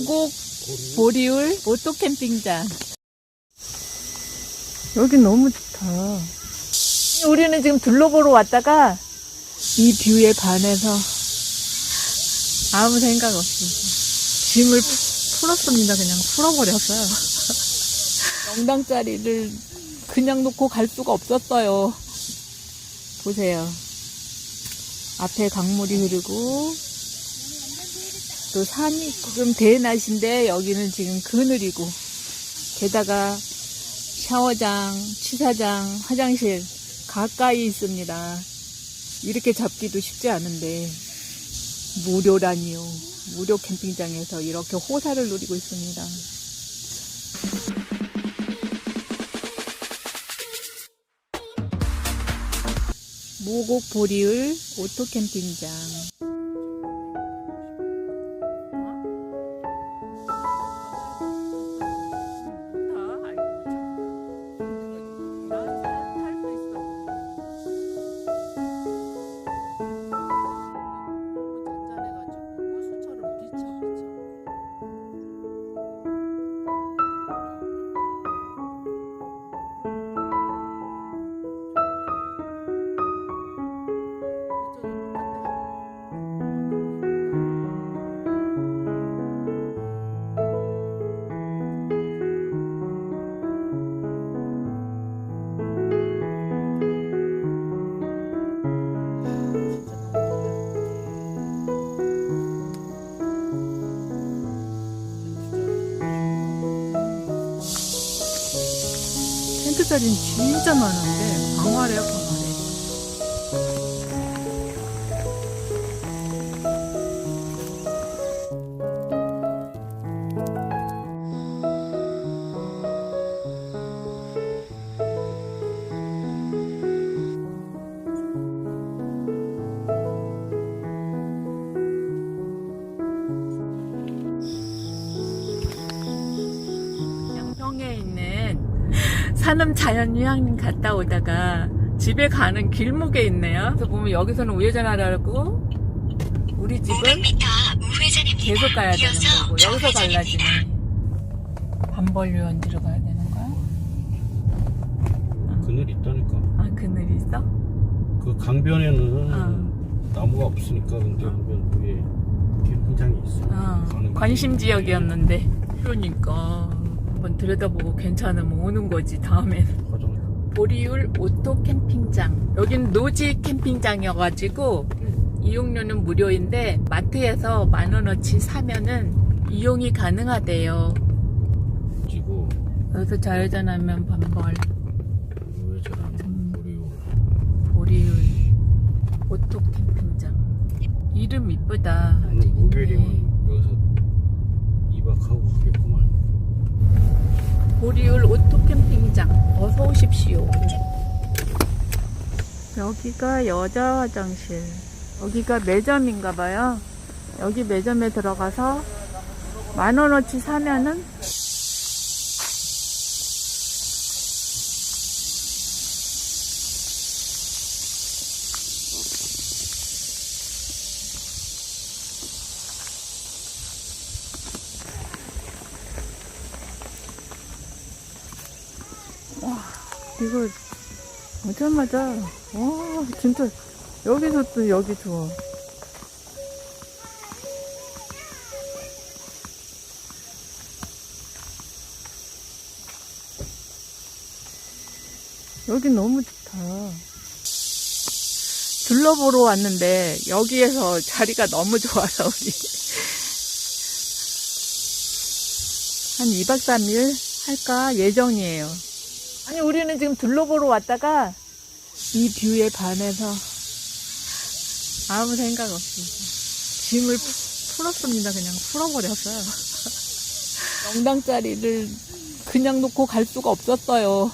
호곡 보리울 오토 캠핑장. 여기 너무 좋다. 우리는 지금 둘러보러 왔다가 이 뷰에 반해서 아무 생각 없이 짐을 푸- 풀었습니다. 그냥 풀어버렸어요. 명당짜리를 그냥 놓고 갈 수가 없었어요. 보세요. 앞에 강물이 흐르고 또 산이 지금 대낮인데 여기는 지금 그늘이고 게다가 샤워장, 취사장, 화장실 가까이 있습니다. 이렇게 잡기도 쉽지 않은데 무료라니요. 무료 캠핑장에서 이렇게 호사를 누리고 있습니다. 모곡 보리을 오토 캠핑장. 텐트 자리는 진짜 많은데 방화래요 방화래 있는 산음 자연휴양 갔다 오다가 집에 가는 길목에 있네요. 그래서 보면 여기서는 우회전하라고 우리 집은 500m 우회전입니다. 계속 가야 되는 거고 여기서. 갈라지네. 반벌유원지로 가야 되는 거야? 그늘 있다니까. 아 그늘 있어? 그 강변에는 어. 나무가 없으니까 근데 어. 강변 위에 캠핑장이 있어. 어, 관심. 지역이었는데 그러니까 한번 들여다보고 괜찮으면 오는 거지 다음엔. 보리울 오토 캠핑장. 여긴 노지 캠핑장이어가지고 이용료는 무료인데 마트에서 만 원어치 사면은 이용이 가능하대요. 지고 여기서 좌회전하면 반벌 우회전하는 우리 보리울 오토 캠핑장. 이름 이쁘다. 오늘 목요일이면 여기서 2박하고 가겠구만. 보리울 오토 캠핑장. 어서 오십시오. 여기가 여자 화장실. 여기가 매점인가 봐요. 여기 매점에 들어가서 만 원어치 사면은 이거 오자마자 와 진짜. 여기서 또 여기 좋아. 여기 너무 좋다. 둘러보러 왔는데 여기에서 자리가 너무 좋아서 우리. 한 2박 3일 할까? 예정이에요 아니 우리는 지금 둘러보러 왔다가 이 뷰에 반해서 아무 생각 없이 짐을 푸- 풀었습니다. 그냥 풀어버렸어요. 명당짜리를 그냥 놓고 갈 수가 없었어요.